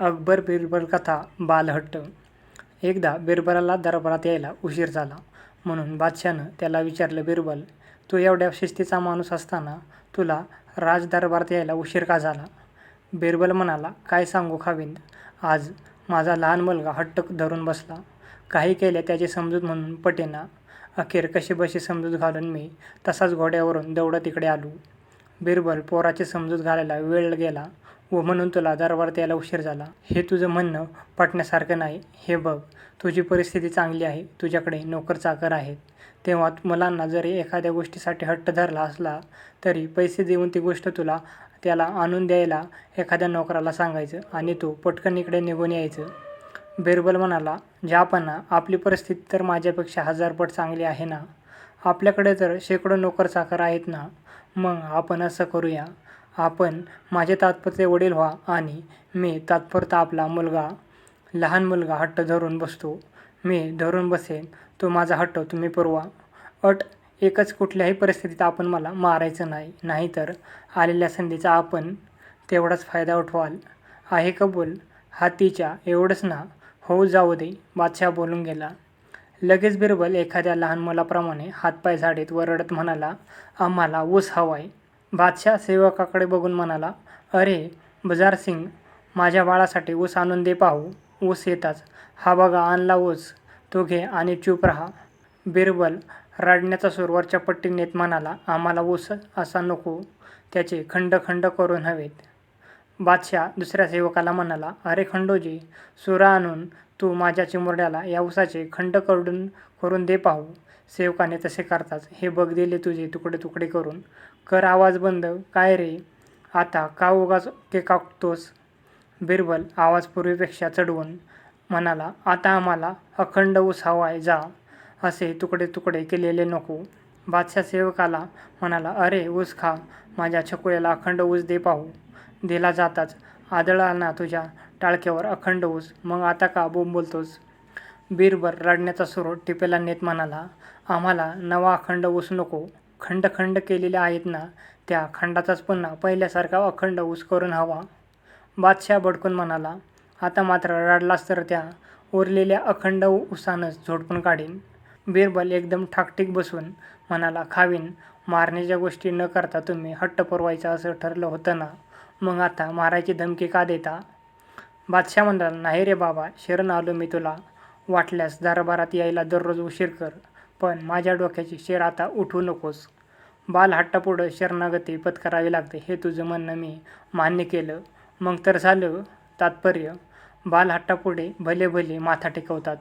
अकबर बिरबल कथा बालहट्ट. एकदा बिरबलाला दरबारात यायला उशीर झाला. म्हणून बादशानं त्याला विचारलं बिरबल तू एवढ्या शिस्तीचा माणूस असताना तुला राजदरबारात यायला उशीर का झाला? बिरबल म्हणाला काय सांगू खाविंद आज माझा लहान मुलगा हट्ट धरून बसला. काही केले त्याची समजूत म्हणून पटेना अखेर कशी बशी समजूत घालून मी तसाच घोड्यावरून दौडत तिकडे आलो. बिरबल पोराची समजूत घालायला वेळ गेला व म्हणून तुला दरबारात यायला उशीर झाला. हे तुझं म्हणणं पटण्यासारखं नाही. हे बघ तुझी परिस्थिती चांगली आहे. तुझ्याकडे नोकर चाकर आहेत. तेव्हा मुलांना जरी एखाद्या गोष्टीसाठी हट्ट धरला असला तरी पैसे देऊन ती गोष्ट तुला त्याला आणून द्यायला एखाद्या नोकराला सांगायचं आणि तो पटकन इकडे निघून यायचं. बिरबल म्हणाला ज्यापणा आपली परिस्थिती तर माझ्यापेक्षा हजारपट चांगली आहे ना? आपल्याकडे तर शेकडो नोकर चाकर आहेत ना? मग आपण असं करूया. आपण माझे तात्पुरते वडील व्हा आणि मी तात्पुरता आपला मुलगा लहान मुलगा हट्ट धरून बसतो. मी धरून बसेन तो माझा हट्ट तुम्ही पुरवा. अट एकच कुठल्याही परिस्थितीत आपण मला मारायचं नाही. नाहीतर आलेल्या संधीचा आपण तेवढाच फायदा उठवाल. आहे कबूल? हातीच्या एवढंच ना. होऊ जाऊ दे. बादशाह बोलून गेला. लगेच बिरबल एखाद्या लहान मुलाप्रमाणे हातपाय झाडीत व रडत म्हणाला आम्हाला ऊस हवाय. बादशाह सेवकाकडे बघून म्हणाला अरे बजार सिंग माझ्या बाळासाठी ऊस आणून दे पाहू. ऊस येताच. हा बघा आणला ऊस. तो घे आणि चूप राहा. बिरबल रडण्याचा सुरवरच्या पट्टी नेत म्हणाला आम्हाला ऊस असा नको. त्याचे खंड खंड करून हवेत. बादशाह दुसऱ्या सेवकाला म्हणाला अरे खंडोजी सुरा आणून तू माझ्या चिमुरड्याला या उसाचे खंड करून करून दे पाहू. सेवकाने तसे करताच हे बघ दिले तुझे तुकडे तुकडे करून. कर आवाज बंद. काय रे? आता का उगाच ते कापतोस बिरबल आवाज पूर्वीपेक्षा चढवून म्हणाला आता आम्हाला अखंड ऊस हवाय जा. असे तुकडे तुकडे केलेले नको. बादशाह सेवकाला म्हणाला अरे ऊस खा. माझ्या छकुळ्याला अखंड ऊस दे पाहू. दिला जाताच आदळा ना तुझ्या टाळक्यावर अखंड ऊस मग आता का बोंब बोलतोस? बिरबर रडण्याचा सुरू टिपेला नेत म्हणाला आम्हाला नवा अखंड ऊस नको. खंड खंड केलेले आहेत ना त्या खंडाचाच पुन्हा पहिल्यासारखा अखंड ऊस करून हवा. बादशाह भडकून म्हणाला आता मात्र रडलास तर त्या उरलेल्या अखंड उसानंच झोडपून काढीन. बिरबल एकदम ठाकटीक बसून म्हणाला खावीन मारण्याच्या गोष्टी न करता तुम्ही हट्ट पुरवायचं असं ठरलं होतं ना? मग आता मारायची धमकी का देता? बादशाह म्हणाला नाही रे बाबा शरण आलो मी तुला. वाटल्यास दरबारात यायला दररोज उशीर कर पण माझ्या डोक्याची शेर आता उठवू नकोस. बालहट्टापुढं शरणागती पत्करावी लागते हे तुझं म्हणणं मी मान्य केलं. मग तर झालं तात्पर्य. बालहट्टापुढे भले भले माथा टेकवतात.